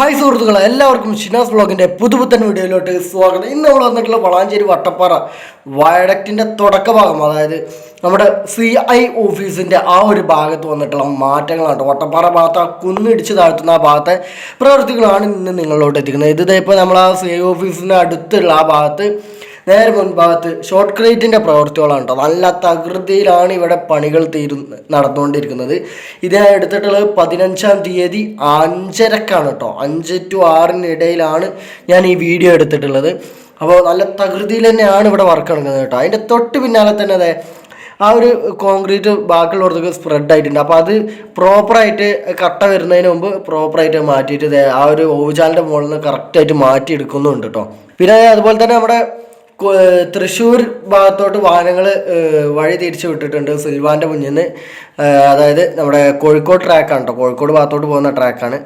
Hi സുഹൃത്തുക്കളെ എല്ലാവർക്കും ഷിനാസ് ബ്ലോഗിന്റെ പുതുപുത്തൻ വീഡിയോയിലോട്ട് സ്വാഗതം. ഇന്ന് നമ്മൾ വന്നിട്ടുള്ള വളാഞ്ചേരി വട്ടപ്പാറ വയഡക്റ്റിന്റെ തുടക്കഭാഗം അതായത് നമ്മുടെ സി ഐ ഓഫീസിന്റെ ആ ഒരു ഭാഗത്ത് വന്നിട്ടുള്ള മാറ്റങ്ങളാണ്. വട്ടപ്പാറ ഭാഗത്ത് ആ കുന്നിടിച്ച് താഴ്ത്തുന്ന ആ ഭാഗത്തെ പ്രവൃത്തികളാണ് ഇന്ന് നിങ്ങളിലോട്ട് എത്തിക്കുന്നത്. ഇത് ഇപ്പോൾ നമ്മൾ ആ സി ഐ ഓഫീസിന്റെ അടുത്തുള്ള ആ ഭാഗത്ത് നേരെ മുൻഭാഗത്ത് ഷോർട്ട് ക്രേറ്റിന്റെ പ്രവൃത്തികളാണ് കേട്ടോ നല്ല തകൃതിയിലാണ് ഇവിടെ പണികൾ തീരു നടന്നുകൊണ്ടിരിക്കുന്നത്. ഇത് ഞാൻ എടുത്തിട്ടുള്ളത് പതിനഞ്ചാം തീയതി അഞ്ചരക്കാണ് കേട്ടോ അഞ്ച് ടു ആറിനിടയിലാണ് ഞാൻ ഈ വീഡിയോ എടുത്തിട്ടുള്ളത്. അപ്പോൾ നല്ല തകൃതിയിൽ തന്നെയാണ് ഇവിടെ വർക്ക് നടക്കുന്നത് കേട്ടോ. അതിന്റെ തൊട്ട് പിന്നാലെ തന്നെ അതെ ആ ഒരു കോൺക്രീറ്റ് ബാക്കിയുള്ളവർക്ക് സ്പ്രെഡ് ആയിട്ടുണ്ട്. അപ്പോൾ അത് പ്രോപ്പറായിട്ട് കട്ട വരുന്നതിന് മുമ്പ് പ്രോപ്പറായിട്ട് മാറ്റിയിട്ട് ആ ഒരു ഓവുചാലിന്റെ മുകളിൽ നിന്ന് കറക്റ്റായിട്ട് മാറ്റി എടുക്കുന്നുണ്ട് കേട്ടോ. പിന്നെ അതുപോലെ തന്നെ നമ്മുടെ തൃശ്ശൂർ ഭാഗത്തോട്ട് വാഹനങ്ങൾ വഴി തിരിച്ചു വിട്ടിട്ടുണ്ട് സിൽവാന്റെ മുന്നിൽ നിന്ന് അതായത് നമ്മുടെ കോഴിക്കോട് ട്രാക്കാണ് കേട്ടോ കോഴിക്കോട് ഭാഗത്തോട്ട് പോകുന്ന ട്രാക്കാണ്.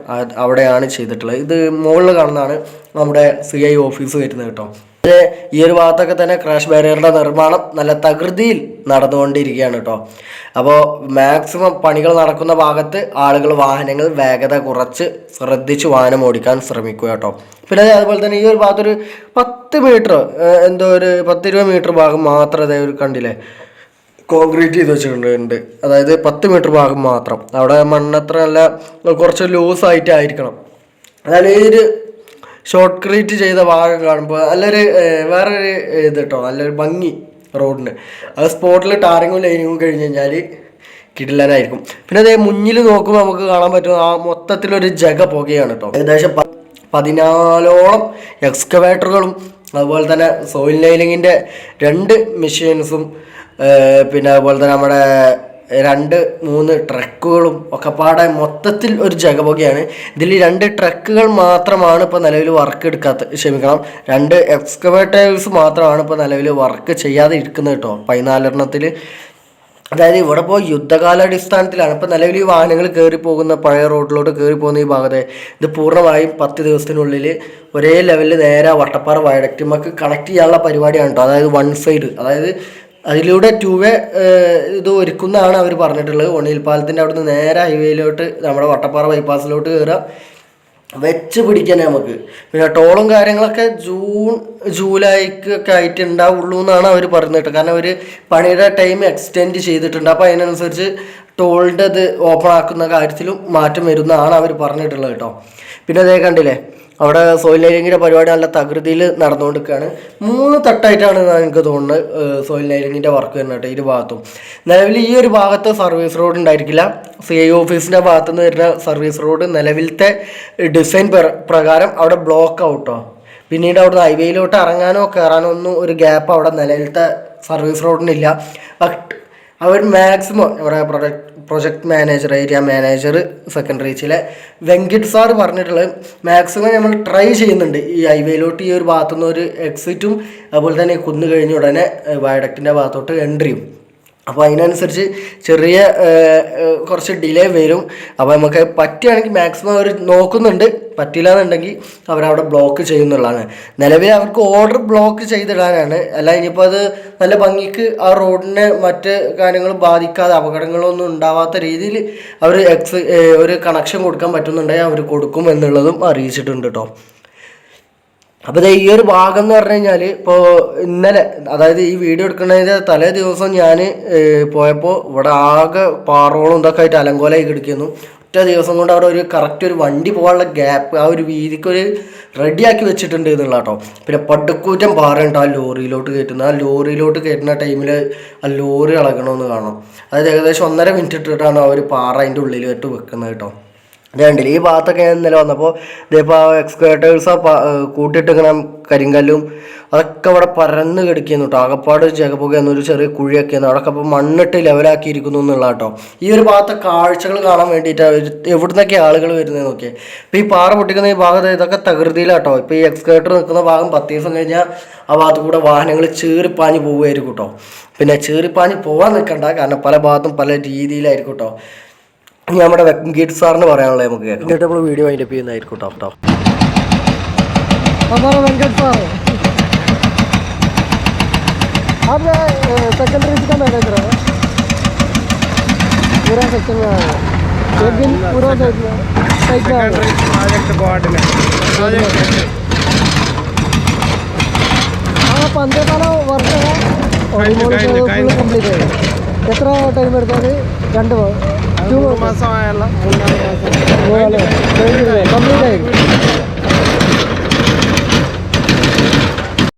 അവിടെയാണ് ചെയ്തിട്ടുള്ളത്. ഇത് മുകളിൽ കാണുന്നതാണ് നമ്മുടെ സി ഐ ഓഫീസ് വരുന്നത് കേട്ടോ ഈ ഒരു ഭാഗത്തൊക്കെ തന്നെ ക്രാഷ് ബാരിയറിന്റെ നിർമ്മാണം നല്ല തകൃതിയിൽ നടന്നുകൊണ്ടിരിക്കുകയാണ് കേട്ടോ അപ്പോൾ മാക്സിമം പണികൾ നടക്കുന്ന ഭാഗത്ത് ആളുകൾ വാഹനങ്ങൾ വേഗത കുറച്ച് ശ്രദ്ധിച്ച് വാഹനം ഓടിക്കാൻ ശ്രമിക്കുക കേട്ടോ പിന്നെ അതേ അതുപോലെ തന്നെ ഈ ഒരു ഭാഗത്തൊരു പത്ത് മീറ്റർ എന്തോ ഒരു പത്ത് ഇരുപത് മീറ്റർ ഭാഗം മാത്രം അതേ ഒരു കണ്ടില്ലേ? കോൺക്രീറ്റ് ചെയ്ത് വെച്ചിട്ടുണ്ട്. അതായത് പത്ത് മീറ്റർ ഭാഗം മാത്രം. അവിടെ മണ്ണത്ര നല്ല കുറച്ച് ലൂസ് ആയിട്ട് ആയിരിക്കണം അതായത് ഈ ഒരു ഷോർട്ട് ക്രീറ്റ് ചെയ്ത ഭാഗം കാണുമ്പോൾ നല്ലൊരു വേറൊരു ഇത് കേട്ടോ നല്ലൊരു ഭംഗി റോഡിന്. അത് സ്പോട്ടിൽ ടാറിങ്ങും ലൈനിങ്ങും കഴിഞ്ഞ് കഴിഞ്ഞാൽ കിടിലനായിരിക്കും. പിന്നെ അതേ മുന്നിൽ നോക്കുമ്പോൾ നമുക്ക് കാണാൻ പറ്റും ആ മൊത്തത്തിലൊരു ജഗ പുകയാണ് കേട്ടോ ഏകദേശം പതിനാലോളം എക്സ്കവേറ്ററുകളും അതുപോലെ തന്നെ സോയിൽ ലൈനിങ്ങിന്റെ രണ്ട് മെഷീൻസും പിന്നെ അതുപോലെ തന്നെ നമ്മുടെ രണ്ട് മൂന്ന് ട്രക്കുകളും ഒക്കെ പാടെ മൊത്തത്തിൽ ഒരു ജഗബുകയാണ്. ഇതിൽ രണ്ട് ട്രക്കുകൾ മാത്രമാണ് ഇപ്പോൾ നിലവിൽ വർക്ക് എടുക്കാത്ത ക്ഷമിക്കണം. രണ്ട് എക്സ്കവേറ്റേഴ്സ് മാത്രമാണ് ഇപ്പോൾ നിലവിൽ വർക്ക് ചെയ്യാതെ ഇരിക്കുന്നത് കേട്ടോ പതിനാലെണ്ണത്തിൽ അതായത് ഇവിടെ ഇപ്പോൾ യുദ്ധകാലാടിസ്ഥാനത്തിലാണ് ഇപ്പോൾ നിലവിൽ ഈ വാഹനങ്ങൾ കയറി പോകുന്ന പഴയ റോഡിലോട്ട് കയറി പോകുന്ന ഈ ഭാഗത്തെ. ഇത് പൂർണമായും പത്ത് ദിവസത്തിനുള്ളിൽ ഒരേ ലെവലിൽ നേരെ വട്ടപ്പാറ വയഡക്റ്റുമൊക്കെ കണക്ട് ചെയ്യാനുള്ള പരിപാടിയാണ് കേട്ടോ. അതായത് വൺ സൈഡ് അതായത് അതിലൂടെ ടൂ വേ ഇത് ഒരുക്കുന്നതാണ് അവർ പറഞ്ഞിട്ടുള്ളത്. ഒണിയിൽ പാലത്തിന്റെ അവിടുന്ന് നേരെ ഹൈവേയിലോട്ട് നമ്മുടെ വട്ടപ്പാറ ബൈപ്പാസിലോട്ട് കയറുക വെച്ച് പിടിക്കാൻ നമുക്ക്. പിന്നെ ടോളും കാര്യങ്ങളൊക്കെ ജൂൺ ജൂലൈക്ക് ഒക്കെ ആയിട്ട് ഉണ്ടാവുള്ളൂ എന്നാണ് അവർ പറഞ്ഞിട്ട്. കാരണം അവർ പണിയുടെ ടൈം എക്സ്റ്റെൻഡ് ചെയ്തിട്ടുണ്ട്. അപ്പോൾ അതിനനുസരിച്ച് ടോളിന്റെ ഇത് ഓപ്പൺ ആക്കുന്ന കാര്യത്തിലും മാറ്റം വരുന്നതാണ് അവർ പറഞ്ഞിട്ടുള്ളത് കേട്ടോ. പിന്നെ അതേ കണ്ടില്ലേ? അവിടെ സോയിൽ നൈലിങ്ങിന്റെ പരിപാടി നല്ല തകൃതിയിൽ നടന്നുകൊണ്ടിരിക്കുകയാണ്. മൂന്ന് തട്ടായിട്ടാണ് എനിക്ക് തോന്നുന്നത് സോയിൽ നൈലിങ്ങിന്റെ വർക്ക് വരുന്നത് ഇരു ഭാഗത്തും. നിലവിൽ ഈ ഒരു ഭാഗത്ത് സർവീസ് റോഡ് ഉണ്ടായിരിക്കില്ല. സി ഐ ഓഫീസിന്റെ ഭാഗത്തു നിന്ന് വരുന്ന സർവീസ് റോഡ് നിലവിലത്തെ ഡിസൈൻ പ്രകാരം അവിടെ ബ്ലോക്ക് ഔട്ടോ പിന്നീട് അവിടെ ഹൈവേയിലോട്ട് ഇറങ്ങാനോ കയറാനോ ഒന്നും ഒരു ഗ്യാപ്പ് അവിടെ നിലവിലത്തെ സർവീസ് റോഡിനില്ല. ബട്ട് അവർ മാക്സിമം നമ്മുടെ project project manager area manager second റീച്ചിലെ Venkit sir പറഞ്ഞിട്ടുള്ളത് മാക്സിമം നമ്മൾ ട്രൈ ചെയ്യുന്നുണ്ട്. ഈ ഹൈവേയിലോട്ട് ഈ ഒരു ഭാഗത്തുനിന്ന് ഒരു എക്സിറ്റും അതുപോലെ തന്നെ കുന്ന് കഴിഞ്ഞ ഉടനെ വയഡക്റ്റിന്റെ ഭാഗത്തോട്ട് എൻട്രിയും അപ്പോൾ അതിനനുസരിച്ച് ചെറിയ കുറച്ച് ഡിലേ വരും. അപ്പോൾ നമുക്ക് പറ്റുകയാണെങ്കിൽ മാക്സിമം അവർ നോക്കുന്നുണ്ട്. പറ്റില്ല എന്നുണ്ടെങ്കിൽ അവരവിടെ ബ്ലോക്ക് ചെയ്യുന്നുള്ളതാണ്. നിലവിൽ അവർക്ക് ഓർഡർ ബ്ലോക്ക് ചെയ്തിടാനാണ്. അല്ല ഇനിയിപ്പോൾ അത് നല്ല ഭംഗിക്ക് ആ റോഡിനെ മറ്റ് കാര്യങ്ങൾ ബാധിക്കാതെ അപകടങ്ങളൊന്നും ഉണ്ടാവാത്ത രീതിയിൽ അവർ എക്സ് ഒരു കണക്ഷൻ കൊടുക്കാൻ പറ്റുന്നുണ്ടെങ്കിൽ അവർ കൊടുക്കും എന്നുള്ളതും അറിയിച്ചിട്ടുണ്ട് കേട്ടോ അപ്പോൾ ഈ ഒരു ഭാഗം എന്ന് പറഞ്ഞു കഴിഞ്ഞാൽ ഇപ്പോൾ ഇന്നലെ അതായത് ഈ വീഡിയോ എടുക്കുന്നതിന്റെ തലേ ദിവസം ഞാൻ പോയപ്പോൾ ഇവിടെ ആകെ പാറോളം ഇതൊക്കെ ആയിട്ട് അലങ്കോലമായി കിടക്കുന്നു. ഒറ്റ ദിവസം കൊണ്ട് അവിടെ ഒരു കറക്റ്റ് ഒരു വണ്ടി പോകാനുള്ള ഗ്യാപ്പ് ആ ഒരു വീതിക്ക് ഒരു റെഡിയാക്കി വെച്ചിട്ടുണ്ട് എന്നുള്ള കേട്ടോ. പിന്നെ പടുക്കൂറ്റം പാറയുണ്ട് ആ ലോറിയിലോട്ട് കയറ്റുന്നത് ആ ലോറിയിലോട്ട് കയറ്റുന്ന ടൈമിൽ ആ ലോറി ഇളകണമെന്ന് കാണാം അതായത് ഏകദേശം ഒന്നര മിനിറ്റ് ഇട്ടിട്ടാണ് ആ ഒരു പാറ അതിന്റെ ഉള്ളിലോട്ട് വെക്കുന്നത് കേട്ടോ. രണ്ടില്ല ഈ ഭാഗത്തൊക്കെ ഞാൻ ഇന്നലെ വന്നപ്പോൾ ഇതിപ്പോൾ എക്സ്കവേറ്റേഴ്സ് കൂട്ടിട്ട് ഇങ്ങനെ കരിങ്കല്ലും അതൊക്കെ അവിടെ പരന്ന് കിടക്കുന്നു കേട്ടോ ആകപ്പാട് ജഗപുക എന്നൊരു ചെറിയ കുഴിയൊക്കെ ആയിരുന്നു. അവിടെയൊക്കെ അപ്പോൾ മണ്ണിട്ട് ലെവലാക്കിയിരിക്കുന്നു എന്നുള്ള കേട്ടോ ഈ ഒരു ഭാഗത്തെ കാഴ്ചകൾ കാണാൻ വേണ്ടിയിട്ട് എവിടുന്നൊക്കെ ആളുകൾ വരുന്നത് നോക്കിയേ. ഇപ്പോൾ ഈ പാറ പൊട്ടിക്കുന്ന ഈ ഭാഗത്ത് ഇതൊക്കെ തകൃതിയിലാട്ടോ ഇപ്പോൾ ഈ എക്സ്കവേറ്റർ നിൽക്കുന്ന ഭാഗം പത്ത് ദിവസം കഴിഞ്ഞാൽ ആ ഭാഗത്ത് കൂടെ വാഹനങ്ങൾ ചീറിപ്പാഞ്ഞ് പോവുമായിരിക്കും കേട്ടോ പിന്നെ ചീറിപ്പാഞ്ഞ് പോകാൻ നിൽക്കണ്ട. കാരണം പല ഭാഗത്തും പല രീതിയിലായിരിക്കും കേട്ടോ നമ്മുടെ ഗീറ്റ് സാറിന് പറയാനുള്ളത് നമുക്ക് എന്നിട്ട് നമ്മൾ വീഡിയോ അതിന്റെ ചെയ്യുന്നതായിരിക്കും ടോപ്പ് ടോപ്പ് അതാണ് വർഷം എത്ര ടൈം എടുത്താൽ രണ്ട് मासा व्हायला कंप्लीट आहे